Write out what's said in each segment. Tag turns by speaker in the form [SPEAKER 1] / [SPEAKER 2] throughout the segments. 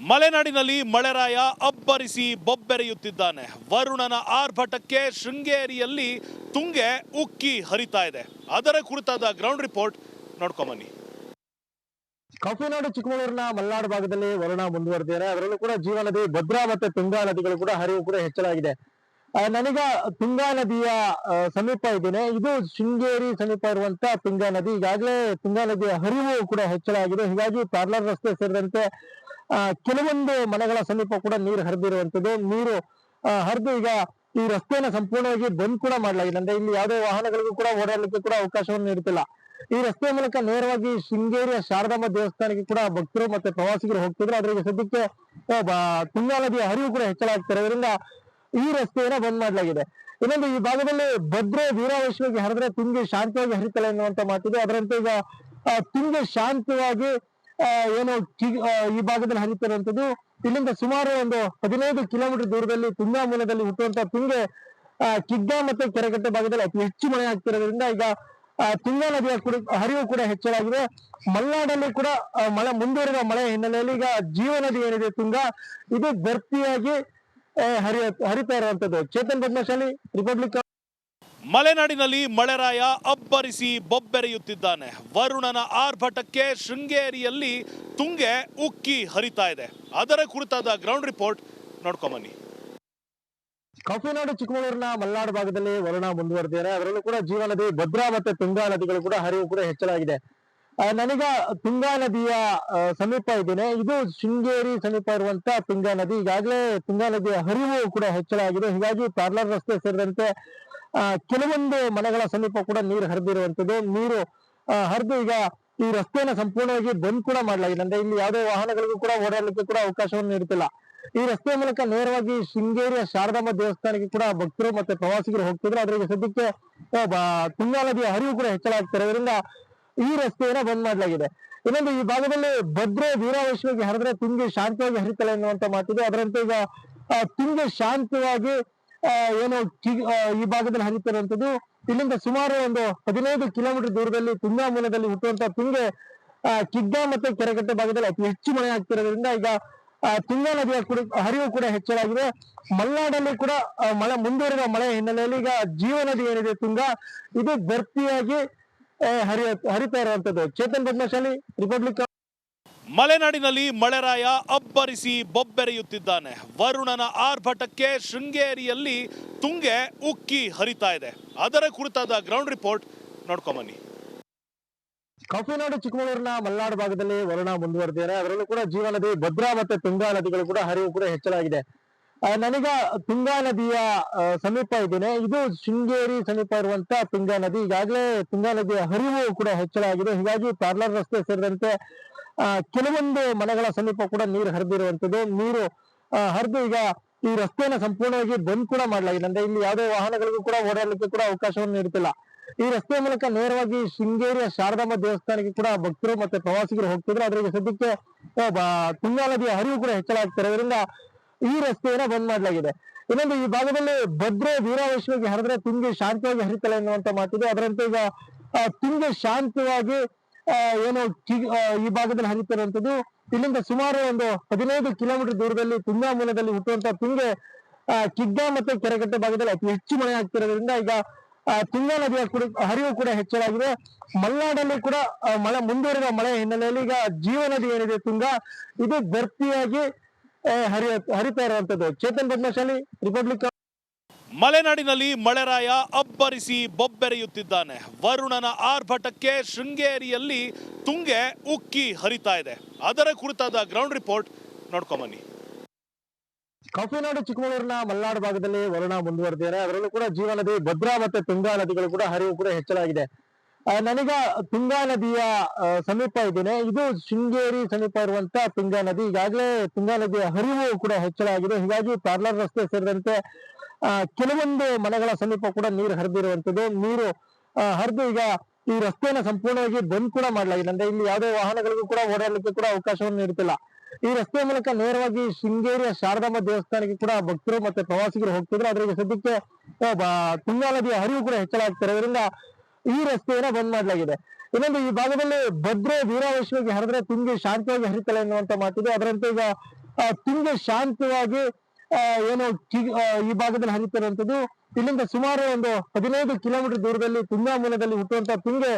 [SPEAKER 1] ಮಲೆನಾಡಿನಲ್ಲಿ ಮಳೆರಾಯ ಅಬ್ಬರಿಸಿ ಬೊಬ್ಬೆರೆಯುತ್ತಿದ್ದಾನೆ. ವರುಣನ ಆರ್ಭಟಕ್ಕೆ ಶೃಂಗೇರಿಯಲ್ಲಿ ತುಂಗೆ ಉಕ್ಕಿ ಹರಿತಾ ಇದೆ. ಅದರ ಕುರಿತಾದ ಗ್ರೌಂಡ್ ರಿಪೋರ್ಟ್ ನೋಡ್ಕೊಂಬನ್ನಿ
[SPEAKER 2] ಕಾಫಿನಾಡು ಚಿಕ್ಕಮಗಳೂರಿನ ಮಲೆನಾಡು ಭಾಗದಲ್ಲಿ ವರುಣ ಮುಂದುವರೆದಿದ್ದಾರೆ. ಅದರಲ್ಲೂ ಕೂಡ ಜೀವನದಿ ಭದ್ರಾ ಮತ್ತೆ ತುಂಗಾ ನದಿಗಳು ಕೂಡ ಹರಿವು ಕೂಡ ಹೆಚ್ಚಳಾಗಿದೆ. ನನಗ ತುಂಗಾ ನದಿಯ ಸಮೀಪ ಇದ್ದೇನೆ. ಇದು ಶೃಂಗೇರಿ ಸಮೀಪ ಇರುವಂತ ತುಂಗಾ ನದಿ. ಈಗಾಗಲೇ ತುಂಗಾ ನದಿಯ ಹರಿವು ಕೂಡ ಹೆಚ್ಚಳ ಆಗಿದೆ. ಹೀಗಾಗಿ ಪಾರ್ಲರ್ ರಸ್ತೆ ಸೇರಿದಂತೆ ಕೆಲವೊಂದು ಮನೆಗಳ ಸಮೀಪ ಕೂಡ ನೀರು ಹರಿದಿರುವಂತದ್ದು ನೀರು ಹರಿದು ಈಗ ಈ ರಸ್ತೆಯನ್ನು ಸಂಪೂರ್ಣವಾಗಿ ಬಂದ್ ಕೂಡ ಮಾಡಲಾಗಿದೆ. ಅಂದ್ರೆ ಇಲ್ಲಿ ಯಾವುದೇ ವಾಹನಗಳಿಗೂ ಕೂಡ ಓಡಾಡಲಿಕ್ಕೆ ಕೂಡ ಅವಕಾಶವನ್ನು ನೀಡುತ್ತಿಲ್ಲ. ಈ ರಸ್ತೆ ಮೂಲಕ ನೇರವಾಗಿ ಶೃಂಗೇರಿಯ ಶಾರದಮ್ಮ ದೇವಸ್ಥಾನಕ್ಕೆ ಕೂಡ ಭಕ್ತರು ಮತ್ತೆ ಪ್ರವಾಸಿಗರು ಹೋಗ್ತಿದ್ರು. ಅದ್ರಿಗೆ ಸದ್ಯಕ್ಕೆ ತುಂಗಾ ನದಿಯ ಹರಿವು ಕೂಡ ಹೆಚ್ಚಳ ಆಗ್ತಿರೋದ್ರಿಂದ ಈ ರಸ್ತೆಯನ್ನ ಬಂದ್ ಮಾಡಲಾಗಿದೆ. ಇನ್ನೊಂದು ಈ ಭಾಗದಲ್ಲಿ ಭದ್ರೆ ವೀರಾವೇಶವಾಗಿ ಹರಿದ್ರೆ ತುಂಗಿ ಶಾಂತವಾಗಿ ಹರಿತಲ್ಲ ಎನ್ನುವಂತ ಮಾತಿದೆ. ಅದರಂತೆ ಈಗ ತುಂಗಿ ಶಾಂತವಾಗಿ ಏನು ಈ ಭಾಗದಲ್ಲಿ ಹರಿತಿರುವಂತದ್ದು ಇಲ್ಲಿಂದ ಸುಮಾರು ಒಂದು ಹದಿನೈದು ಕಿಲೋಮೀಟರ್ ದೂರದಲ್ಲಿ ತುಂಗಾ ಮೂಲದಲ್ಲಿ ಹುಟ್ಟುವಂತ ತುಂಗೆ ಕಿಗ್ಗಾ ಮತ್ತೆ ಕೆರೆಕಟ್ಟೆ ಭಾಗದಲ್ಲಿ ಅತಿ ಹೆಚ್ಚು ಮಳೆ ಆಗ್ತಿರೋದ್ರಿಂದ ಈಗ ತುಂಗಾ ನದಿಯ ಕೂಡ, ಹರಿವು ಕೂಡ ಹೆಚ್ಚಳಾಗಿದೆ ಮಲೆನಾಡಲ್ಲಿ ಕೂಡ ಮಳೆ ಮುಂದುವರಿದ ಮಳೆ ಹಿನ್ನೆಲೆಯಲ್ಲಿ ಈಗ ಜೀವ ನದಿ ಏನಿದೆ ತುಂಗಾ, ಇದು ಭರ್ತಿಯಾಗಿ ಹರಿಯ ಹರಿತಾ ಇರುವಂತದ್ದು ಚೇತನ್ ಪದ್ಮಶಾಲಿ ರಿಪಬ್ಲಿಕ್
[SPEAKER 1] ಮಲೆನಾಡಿನಲ್ಲಿ ಮಳೆರಾಯ ಅಬ್ಬರಿಸಿ ಬೊಬ್ಬೆರೆಯುತ್ತಿದ್ದಾನೆ. ವರುಣನ ಆರ್ಭಟಕ್ಕೆ ಶೃಂಗೇರಿಯಲ್ಲಿ ತುಂಗೆ ಉಕ್ಕಿ ಹರಿತಾ ಇದೆ. ಅದರ ಕುರಿತಾದ ಗ್ರೌಂಡ್ ರಿಪೋರ್ಟ್ ನೋಡ್ಕೊಂಬನ್ನಿ
[SPEAKER 2] ಕಾಫಿನಾಡು ಚಿಕ್ಕಮಗಳೂರಿನ ಮಲೆನಾಡು ಭಾಗದಲ್ಲಿ ವರುಣ ಮುಂದುವರೆದಿದೆ ಅದರಲ್ಲೂ ಕೂಡ ಜೀವನದಿ ಭದ್ರಾ ಮತ್ತೆ ತುಂಗಾ ನದಿಗಳು ಕೂಡ ಹರಿವು ಕೂಡ ಹೆಚ್ಚಳಾಗಿದೆ ನನಗ ತುಂಗಾ ನದಿಯ ಸಮೀಪ ಇದ್ದೇನೆ. ಇದು ಶೃಂಗೇರಿ ಸಮೀಪ ಇರುವಂತ ತುಂಗಾ ನದಿ. ಈಗಾಗಲೇ ತುಂಗಾ ನದಿಯ ಹರಿವು ಕೂಡ ಹೆಚ್ಚಳ ಆಗಿದೆ. ಹೀಗಾಗಿ ಪಾರ್ಲರ್ ರಸ್ತೆ ಸೇರಿದಂತೆ ಕೆಲವೊಂದು ಮನೆಗಳ ಸಮೀಪ ಕೂಡ ನೀರು ಹರಿದಿರುವಂತದ್ದು ನೀರು ಹರಿದು ಈಗ ಈ ರಸ್ತೆಯನ್ನು ಸಂಪೂರ್ಣವಾಗಿ ಬಂದ್ ಕೂಡ ಮಾಡಲಾಗಿದೆ ಅಂದ್ರೆ ಇಲ್ಲಿ ಯಾವುದೇ ವಾಹನಗಳಿಗೂ ಕೂಡ ಓಡಾಡಲಿಕ್ಕೆ ಕೂಡ ಅವಕಾಶವನ್ನು ನೀಡುತ್ತಿಲ್ಲ. ಈ ರಸ್ತೆಯ ಮೂಲಕ ನೇರವಾಗಿ ಶೃಂಗೇರಿಯ ಶಾರದಮ್ಮ ದೇವಸ್ಥಾನಕ್ಕೆ ಕೂಡ ಭಕ್ತರು ಮತ್ತೆ ಪ್ರವಾಸಿಗರು ಹೋಗ್ತಿದ್ರು. ಅದ್ರಿಗೆ ಸದ್ಯಕ್ಕೆ ತುಂಗಾ ನದಿಯ ಹರಿವು ಕೂಡ ಹೆಚ್ಚಳ ಆಗ್ತಿರೋದ್ರಿಂದ ಈ ರಸ್ತೆಯನ್ನ ಬಂದ್ ಮಾಡಲಾಗಿದೆ. ಇನ್ನೊಂದು ಈ ಭಾಗದಲ್ಲಿ ಭದ್ರೆ ವೀರಾವೇಶವಾಗಿ ಹರಿದ್ರೆ ತುಂಗೆ ಶಾಂತಿಯಾಗಿ ಹರಿತಲ್ಲ ಅನ್ನುವಂತ ಮಾತಿದೆ. ಅದರಂತೆ ಈಗ ತುಂಗೆ ಶಾಂತವಾಗಿ ಏನು ಈ ಭಾಗದಲ್ಲಿ ಹರಿತಿರುವಂತದ್ದು ಇಲ್ಲಿಂದ ಸುಮಾರು ಒಂದು ಹದಿನೈದು ಕಿಲೋಮೀಟರ್ ದೂರದಲ್ಲಿ ತುಂಗಾ ಮೂಲದಲ್ಲಿ ಹುಟ್ಟುವಂತ ತುಂಗೆ ಕಿಗ್ಗಾ ಮತ್ತೆ ಕೆರೆಕಟ್ಟೆ ಭಾಗದಲ್ಲಿ ಅತಿ ಹೆಚ್ಚು ಮಳೆ ಆಗ್ತಿರೋದ್ರಿಂದ ಈಗ ತುಂಗಾ ನದಿಯ ಕೂಡ, ಹರಿವು ಕೂಡ ಹೆಚ್ಚಳಾಗಿದೆ ಮಲೆನಾಡಲ್ಲಿ ಕೂಡ ಮಳೆ ಮುಂದುವರಿದ ಮಳೆ ಹಿನ್ನೆಲೆಯಲ್ಲಿ ಈಗ ಜೀವ ನದಿ ಏನಿದೆ ತುಂಗಾ, ಇದು ಭರ್ತಿಯಾಗಿ ಹರಿಯ ಹರಿತಾ ಇರುವಂತದ್ದು. ಚೇತನ್ ಪದ್ಮಶಾಲಿ ರಿಪಬ್ಲಿಕ್
[SPEAKER 1] ಮಲೆನಾಡಿನಲ್ಲಿ ಮಳೆರಾಯ ಅಬ್ಬರಿಸಿ ಬೊಬ್ಬೆರೆಯುತ್ತಿದ್ದಾನೆ. ವರುಣನ ಆರ್ಭಟಕ್ಕೆ ಶೃಂಗೇರಿಯಲ್ಲಿ ತುಂಗೆ ಉಕ್ಕಿ ಹರಿತಾ ಇದೆ. ಅದರ ಕುರಿತಾದ ಗ್ರೌಂಡ್ ರಿಪೋರ್ಟ್ ನೋಡ್ಕೊಂಬನ್ನಿ
[SPEAKER 2] ಕಾಫಿನಾಡು ಚಿಕ್ಕಮಗಳೂರಿನ ಮಲೆನಾಡು ಭಾಗದಲ್ಲಿ ವರುಣ ಮುಂದುವರೆದಿದೆ ಅದರಲ್ಲೂ ಕೂಡ ಜೀವನದಿ ಭದ್ರಾ ಮತ್ತೆ ತುಂಗಾ ನದಿಗಳು ಕೂಡ ಹರಿವು ಕೂಡ ಹೆಚ್ಚಳಾಗಿದೆ ಆ, ನನಗ ತುಂಗಾ ನದಿಯ ಸಮೀಪ ಇದ್ದೇನೆ. ಇದು ಶೃಂಗೇರಿ ಸಮೀಪ ಇರುವಂತ ತುಂಗಾ ನದಿ. ಈಗಾಗಲೇ ತುಂಗಾ ನದಿಯ ಹರಿವು ಕೂಡ ಹೆಚ್ಚಳ ಆಗಿದೆ. ಹೀಗಾಗಿ ಪಾರ್ಲರ್ ರಸ್ತೆ ಸೇರಿದಂತೆ ಕೆಲವೊಂದು ಮನೆಗಳ ಸಮೀಪ ಕೂಡ ನೀರು ಹರಿದಿರುವಂತದ್ದು ನೀರು ಹರಿದು ಈಗ ಈ ರಸ್ತೆಯನ್ನು ಸಂಪೂರ್ಣವಾಗಿ ಬಂದ್ ಕೂಡ ಮಾಡಲಾಗಿದೆ ಅಂದ್ರೆ ಇಲ್ಲಿ ಯಾವುದೇ ವಾಹನಗಳಿಗೂ ಕೂಡ ಓಡಾಡಲಿಕ್ಕೆ ಕೂಡ ಅವಕಾಶವನ್ನು ನೀಡುತ್ತಿಲ್ಲ. ಈ ರಸ್ತೆ ಮೂಲಕ ನೇರವಾಗಿ ಶೃಂಗೇರಿಯ ಶಾರದಮ್ಮ ದೇವಸ್ಥಾನಕ್ಕೆ ಕೂಡ ಭಕ್ತರು ಮತ್ತೆ ಪ್ರವಾಸಿಗರು ಹೋಗ್ತಿದ್ರು. ಅದ್ರಿಗೆ ಸದ್ಯಕ್ಕೆ ತುಂಗಾ ನದಿಯ ಹರಿವು ಕೂಡ ಹೆಚ್ಚಳ ಆಗ್ತಿರೋದ್ರಿಂದ ಈ ರಸ್ತೆಯನ್ನ ಬಂದ್ ಮಾಡಲಾಗಿದೆ. ಇನ್ನೊಂದು ಈ ಭಾಗದಲ್ಲಿ ಭದ್ರೆ ವೀರಾವೇಶವಾಗಿ ಹರಿದ್ರೆ ತುಂಗೆ ಶಾಂತವಾಗಿ ಹರಿತಲ್ಲ ಎನ್ನುವಂತ ಮಾತಿದೆ. ಅದರಂತೆ ಈಗ ತುಂಗೆ ಶಾಂತವಾಗಿ ಏನು ಈ ಭಾಗದಲ್ಲಿ ಹರಿತಿರುವಂತದ್ದು ಇಲ್ಲಿಂದ ಸುಮಾರು ಒಂದು ಹದಿನೈದು ಕಿಲೋಮೀಟರ್ ದೂರದಲ್ಲಿ ತುಂಗಾ ಮೂಲದಲ್ಲಿ ಹುಟ್ಟುವಂತ ತುಂಗೆ ಕಿಗ್ಗ ಮತ್ತೆ ಕೆರೆಕಟ್ಟೆ ಭಾಗದಲ್ಲಿ ಅತಿ ಹೆಚ್ಚು ಮಳೆ ಆಗ್ತಿರೋದ್ರಿಂದ ಈಗ ತುಂಗಾ ನದಿಯ ಹರಿವು ಕೂಡ ಹೆಚ್ಚಳಾಗಿದೆ ಮಲೆನಾಡಲ್ಲಿ ಕೂಡ ಮಳೆ ಮುಂದುವರಿದ ಮಳೆ ಹಿನ್ನೆಲೆಯಲ್ಲಿ ಈಗ ಜೀವ ನದಿ ಏನಿದೆ ತುಂಗಾ, ಇದು ಭರ್ತಿಯಾಗಿ ಹರಿಯ ಹರಿತಾ ಇರುವಂತದ್ದು ಚೇತನ್ ಪದ್ಮಶಾಲಿ ರಿಪಬ್ಲಿಕ್
[SPEAKER 1] ಮಲೆನಾಡಿನಲ್ಲಿ ಮಳೆರಾಯ ಅಬ್ಬರಿಸಿ ಬೊಬ್ಬೆರೆಯುತ್ತಿದ್ದಾನೆ. ವರುಣನ ಆರ್ಭಟಕ್ಕೆ ಶೃಂಗೇರಿಯಲ್ಲಿ ತುಂಗೆ ಉಕ್ಕಿ ಹರಿತಾ ಇದೆ. ಅದರ ಕುರಿತಾದ ಗ್ರೌಂಡ್ ರಿಪೋರ್ಟ್ ನೋಡ್ಕೊಂಬನ್ನಿ
[SPEAKER 2] ಕಾಫಿನಾಡು ಚಿಕ್ಕಮಗಳೂರಿನ ಮಲೆನಾಡು ಭಾಗದಲ್ಲಿ ವರುಣ ಮುಂದುವರೆದಿದೆ ಅದರಲ್ಲೂ ಕೂಡ ಜೀವನದಿ ಭದ್ರಾ ಮತ್ತೆ ತುಂಗಾ ನದಿಗಳು ಕೂಡ ಹರಿವು ಕೂಡ ಹೆಚ್ಚಳಾಗಿದೆ ನನಗ ತುಂಗಾ ನದಿಯ ಸಮೀಪ ಇದ್ದೇನೆ. ಇದು ಶೃಂಗೇರಿ ಸಮೀಪ ಇರುವಂತ ತುಂಗಾ ನದಿ. ಈಗಾಗಲೇ ತುಂಗಾ ನದಿಯ ಹರಿವು ಕೂಡ ಹೆಚ್ಚಳಾಗಿದೆ ಹೀಗಾಗಿ ಪಾರ್ಲರ್ ರಸ್ತೆ ಸೇರಿದಂತೆ ಕೆಲವೊಂದು ಮನೆಗಳ ಸಮೀಪ ಕೂಡ ನೀರು ಹರಿದಿರುವಂತದ್ದು ನೀರು ಹರಿದು ಈಗ ಈ ರಸ್ತೆಯನ್ನು ಸಂಪೂರ್ಣವಾಗಿ ಬಂದ್ ಕೂಡ ಮಾಡಲಾಗಿದೆ. ಅಂದ್ರೆ ಇಲ್ಲಿ ಯಾವುದೇ ವಾಹನಗಳಿಗೂ ಕೂಡ ಓಡಾಡಲಿಕ್ಕೆ ಕೂಡ ಅವಕಾಶವನ್ನು ನೀಡುತ್ತಿಲ್ಲ. ಈ ರಸ್ತೆ ಮೂಲಕ ನೇರವಾಗಿ ಶೃಂಗೇರಿಯ ಶಾರದಾಂಬ ದೇವಸ್ಥಾನಕ್ಕೆ ಕೂಡ ಭಕ್ತರು ಮತ್ತೆ ಪ್ರವಾಸಿಗರು ಹೋಗ್ತಿದ್ರು. ಅದ್ರಿಗೆ ಸದ್ಯಕ್ಕೆ ತುಂಗಾ ನದಿಯ ಹರಿವು ಕೂಡ ಹೆಚ್ಚಳ ಆಗ್ತಿರೋದ್ರಿಂದ ಈ ರಸ್ತೆಯನ್ನ ಬಂದ್ ಮಾಡಲಾಗಿದೆ. ಇನ್ನೊಂದು ಈ ಭಾಗದಲ್ಲಿ ಭದ್ರೆ ವೀರಾವೇಶವಾಗಿ ಹರಿದ್ರೆ ತುಂಗೆ ಶಾಂತವಾಗಿ ಹರಿತಲ್ಲ ಎನ್ನುವಂತ ಮಾತಿದೆ. ಅದರಂತೆ ಈಗ ತುಂಗೆ ಶಾಂತವಾಗಿ ಏನು ಈ ಭಾಗದಲ್ಲಿ ಹರಿತಿರುವಂತದ್ದು ಇಲ್ಲಿಂದ ಸುಮಾರು ಒಂದು ಹದಿನೈದು ಕಿಲೋಮೀಟರ್ ದೂರದಲ್ಲಿ ತುಂಗಾ ಮೂಲದಲ್ಲಿ ಹುಟ್ಟುವಂತ ತುಂಗೆ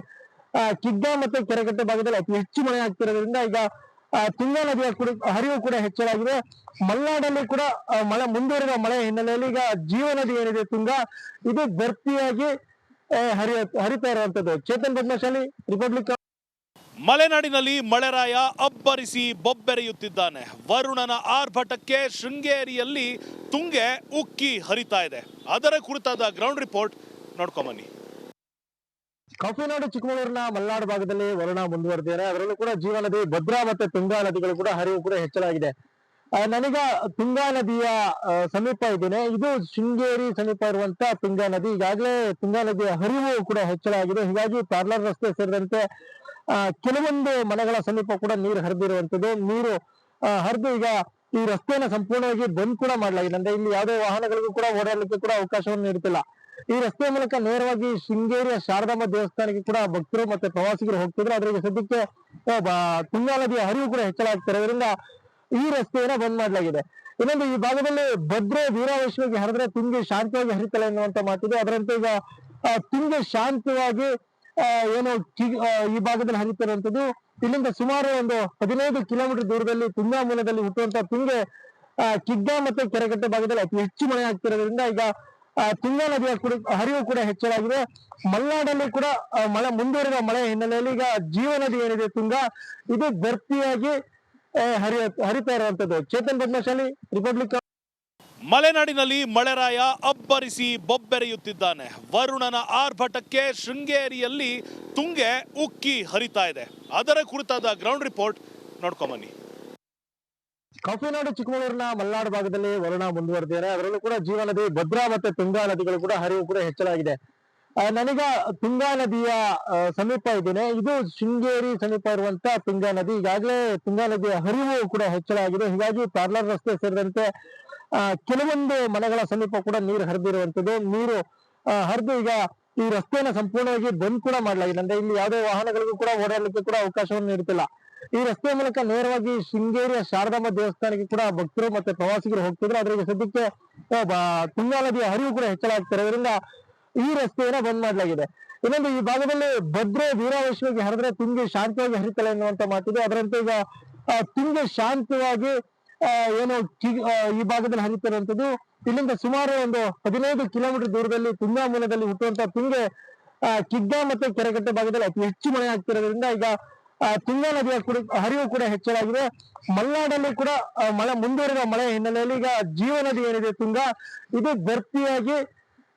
[SPEAKER 2] ಕಿಗ್ಗಾ ಮತ್ತೆ ಕೆರೆಕಟ್ಟೆ ಭಾಗದಲ್ಲಿ ಅತಿ ಹೆಚ್ಚು ಮಳೆ ಆಗ್ತಿರೋದ್ರಿಂದ ಈಗ ತುಂಗಾ ನದಿಯ ಕೂಡ, ಹರಿವು ಕೂಡ ಹೆಚ್ಚಳಾಗಿದೆ ಮಲೆನಾಡಲ್ಲಿ ಕೂಡ ಮಳೆ ಮುಂದುವರಿದ ಮಳೆ ಹಿನ್ನೆಲೆಯಲ್ಲಿ ಈಗ ಜೀವ ನದಿ ಏನಿದೆ ತುಂಗಾ, ಇದು ಭರ್ತಿಯಾಗಿ ಹರಿಯ ಹರಿತಾ ಇರುವಂತದ್ದು ಚೇತನ್ ಪದ್ಮಶಾಲಿ ರಿಪಬ್ಲಿಕ್
[SPEAKER 1] ಮಲೆನಾಡಿನಲ್ಲಿ ಮಳೆರಾಯ ಅಬ್ಬರಿಸಿ ಬೊಬ್ಬೆರೆಯುತ್ತಿದ್ದಾನೆ. ವರುಣನ ಆರ್ಭಟಕ್ಕೆ ಶೃಂಗೇರಿಯಲ್ಲಿ ತುಂಗೆ ಉಕ್ಕಿ ಹರಿತಾ ಇದೆ. ಅದರ ಕುರಿತಾದ ಗ್ರೌಂಡ್ ರಿಪೋರ್ಟ್ ನೋಡ್ಕೊಂಬನ್ನಿ.
[SPEAKER 2] ಕಾಫಿನಾಡು ಚಿಕ್ಕಮಗಳೂರಿನ ಮಲೆನಾಡು ಭಾಗದಲ್ಲಿ ವರುಣ ಮುಂದುವರೆದಿದೆ ಅದರಲ್ಲೂ ಕೂಡ ಜೀವನದಿ ಭದ್ರಾ ಮತ್ತೆ ತುಂಗಾ ನದಿಗಳು ಕೂಡ ಹರಿವು ಕೂಡ ಹೆಚ್ಚಳಾಗಿದೆ ಆ, ನನಗ ತುಂಗಾ ನದಿಯ ಸಮೀಪ ಇದ್ದೇನೆ. ಇದು ಶೃಂಗೇರಿ ಸಮೀಪ ಇರುವಂತ ತುಂಗಾ ನದಿ. ಈಗಾಗಲೇ ತುಂಗಾ ನದಿಯ ಹರಿವು ಕೂಡ ಹೆಚ್ಚಳ ಆಗಿದೆ. ಹೀಗಾಗಿ ಪಾರ್ಲರ್ ರಸ್ತೆ ಸೇರಿದಂತೆ ಕೆಲವೊಂದು ಮನೆಗಳ ಸಮೀಪ ಕೂಡ ನೀರು ಹರಿದಿರುವಂತದ್ದು ನೀರು ಹರಿದು ಈಗ ಈ ರಸ್ತೆಯನ್ನು ಸಂಪೂರ್ಣವಾಗಿ ಬಂದ್ ಕೂಡ ಮಾಡಲಾಗಿದೆ. ಅಂದ್ರೆ ಇಲ್ಲಿ ಯಾವುದೇ ವಾಹನಗಳಿಗೂ ಕೂಡ ಓಡಾಡಲಿಕ್ಕೆ ಕೂಡ ಅವಕಾಶವನ್ನು ನೀಡುತ್ತಿಲ್ಲ. ಈ ರಸ್ತೆಯ ಮೂಲಕ ನೇರವಾಗಿ ಶೃಂಗೇರಿಯ ಶಾರದಮ್ಮ ದೇವಸ್ಥಾನಕ್ಕೆ ಕೂಡ ಭಕ್ತರು ಮತ್ತೆ ಪ್ರವಾಸಿಗರು ಹೋಗ್ತಿದ್ರು. ಆದ್ರೆ ಈಗ ಸದ್ಯಕ್ಕೆ ತುಂಗಾ ನದಿಯ ಹರಿವು ಕೂಡ ಹೆಚ್ಚಳ ಹೆಚ್ಚಳಾಗ್ತಿರೋದ್ರಿಂದ ಈ ರಸ್ತೆಯನ್ನ ಬಂದ್ ಮಾಡಲಾಗಿದೆ. ಇನ್ನೊಂದು ಈ ಭಾಗದಲ್ಲಿ ಭದ್ರೆ ವೀರಾವೇಶವಾಗಿ ಹರಿದ್ರೆ ತುಂಗೆ ಶಾಂತಿಯಾಗಿ ಹರಿತಲ್ಲ ಎನ್ನುವಂತ ಮಾತಿದೆ. ಅದರಂತೆ ಈಗ ತುಂಗೆ ಶಾಂತವಾಗಿ ಏನು ಈ ಭಾಗದಲ್ಲಿ ಹರಿತಿರುವಂತದ್ದು ಇಲ್ಲಿಂದ ಸುಮಾರು ಒಂದು ಹದಿನೈದು ಕಿಲೋಮೀಟರ್ ದೂರದಲ್ಲಿ ತುಂಗಾ ಮೂಲದಲ್ಲಿ ಹುಟ್ಟುವಂತ ತುಂಗೆ ಕಿಗ್ಗಾ ಮತ್ತೆ ಕೆರೆಕಟ್ಟೆ ಭಾಗದಲ್ಲಿ ಅತಿ ಹೆಚ್ಚು ಮಳೆ ಆಗ್ತಿರೋದ್ರಿಂದ ಈಗ ತುಂಗಾ ನದಿಯ ಹರಿವು ಕೂಡ ಹೆಚ್ಚಳಾಗಿದೆ ಮಲೆನಾಡಲ್ಲಿ ಕೂಡ ಮಳೆ ಮುಂದುವರಿದ ಮಳೆ ಹಿನ್ನೆಲೆಯಲ್ಲಿ ಈಗ ಜೀವ ನದಿ ಏನಿದೆ ತುಂಗಾ, ಇದು ಭರ್ತಿಯಾಗಿ ಹರಿಯ ಹರಿತಾ ಇರುವಂತದ್ದು ಚೇತನ್ ಪದ್ಮಶಾಲಿ ರಿಪಬ್ಲಿಕ್
[SPEAKER 1] ಮಲೆನಾಡಿನಲ್ಲಿ ಮಳೆರಾಯ ಅಬ್ಬರಿಸಿ ಬೊಬ್ಬೆರೆಯುತ್ತಿದ್ದಾನೆ. ವರುಣನ ಆರ್ಭಟಕ್ಕೆ ಶೃಂಗೇರಿಯಲ್ಲಿ ತುಂಗೆ ಉಕ್ಕಿ ಹರಿತಾ ಇದೆ. ಅದರ ಕುರಿತಾದ ಗ್ರೌಂಡ್ ರಿಪೋರ್ಟ್ ನೋಡ್ಕೊಂಬನ್ನಿ
[SPEAKER 2] ಕಾಫಿನಾಡು ಚಿಕ್ಕಮಗಳೂರಿನ ಮಲೆನಾಡು ಭಾಗದಲ್ಲಿ ವರುಣ ಮುಂದುವರೆದಿದ್ದಾರೆ. ಅದರಲ್ಲೂ ಕೂಡ ಜೀವನದಿ ಭದ್ರಾ ಮತ್ತೆ ತುಂಗಾ ನದಿಗಳು ಕೂಡ ಹರಿವು ಕೂಡ ಹೆಚ್ಚಳಾಗಿದೆ. ಆ, ನನಗ ತುಂಗಾ ನದಿಯ ಸಮೀಪ ಇದ್ದೇನೆ. ಇದು ಶೃಂಗೇರಿ ಸಮೀಪ ಇರುವಂತ ತುಂಗಾ ನದಿ. ಈಗಾಗಲೇ ತುಂಗಾ ನದಿಯ ಹರಿವು ಕೂಡ ಹೆಚ್ಚಳ ಆಗಿದೆ. ಹೀಗಾಗಿ ಪಾರ್ಲರ್ ರಸ್ತೆ ಸೇರಿದಂತೆ ಕೆಲವೊಂದು ಮನೆಗಳ ಸಮೀಪ ಕೂಡ ನೀರು ಹರಿದಿರುವಂತದ್ದು ನೀರು ಹರಿದು ಈಗ ಈ ರಸ್ತೆಯನ್ನು ಸಂಪೂರ್ಣವಾಗಿ ಬಂದ್ ಕೂಡ ಮಾಡಲಾಗಿದೆ. ಅಂದ್ರೆ ಇಲ್ಲಿ ಯಾವುದೇ ವಾಹನಗಳಿಗೂ ಕೂಡ ಓಡಾಡಲಿಕ್ಕೆ ಕೂಡ ಅವಕಾಶವನ್ನು ನೀಡುತ್ತಿಲ್ಲ. ಈ ರಸ್ತೆ ಮೂಲಕ ನೇರವಾಗಿ ಶೃಂಗೇರಿಯ ಶಾರದಮ್ಮ ದೇವಸ್ಥಾನಕ್ಕೆ ಕೂಡ ಭಕ್ತರು ಮತ್ತೆ ಪ್ರವಾಸಿಗರು ಹೋಗ್ತಿದ್ರು. ಅದ್ರಿಗೆ ಸದ್ಯಕ್ಕೆ ತುಂಗಾ ನದಿಯ ಹರಿವು ಕೂಡ ಹೆಚ್ಚಳ ಆಗ್ತಿರೋದ್ರಿಂದ ಈ ರಸ್ತೆಯನ್ನ ಬಂದ್ ಮಾಡಲಾಗಿದೆ. ಇನ್ನೊಂದು ಈ ಭಾಗದಲ್ಲಿ ಭದ್ರೆ ವೀರಾವೇಶವಾಗಿ ಹರಿದ್ರೆ ತುಂಗೆ ಶಾಂತವಾಗಿ ಹರಿತಲ್ಲ ಎನ್ನುವಂತ ಮಾತಿದೆ. ಅದರಂತೆ ಈಗ ತುಂಗೆ ಶಾಂತವಾಗಿ ಏನು ಈ ಭಾಗದಲ್ಲಿ ಹರಿತಿರುವಂತದ್ದು ಇಲ್ಲಿಂದ ಸುಮಾರು ಒಂದು ಹದಿನೈದು ಕಿಲೋಮೀಟರ್ ದೂರದಲ್ಲಿ ತುಂಗಾ ಮೂಲದಲ್ಲಿ ಹುಟ್ಟುವಂತ ತುಂಗೆ ಕಿಗ್ಗಾ ಮತ್ತೆ ಕೆರೆಕಟ್ಟೆ ಭಾಗದಲ್ಲಿ ಅತಿ ಹೆಚ್ಚು ಮಳೆ ಆಗ್ತಿರೋದ್ರಿಂದ ಈಗ ತುಂಗಾ ನದಿಯ ಕೂಡ, ಹರಿವು ಕೂಡ ಹೆಚ್ಚಳಾಗಿದೆ. ಮಲೆನಾಡಲ್ಲಿ ಕೂಡ ಮಳೆ ಮುಂದುವರಿದ ಮಳೆ ಹಿನ್ನೆಲೆಯಲ್ಲಿ ಈಗ ಜೀವ ನದಿ ಏನಿದೆ ತುಂಗಾ, ಇದು ಭರ್ತಿಯಾಗಿ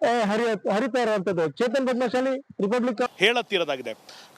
[SPEAKER 2] ಹರಿಯ ಹರಿತಾ ಇರುವಂತದ್ದು. ಚೇತನ್ ಪದ್ಮಶಾಲಿ ರಿಪಬ್ಲಿಕ್
[SPEAKER 1] ಹೇಳತ್ತಿರೋದಾಗಿದೆ.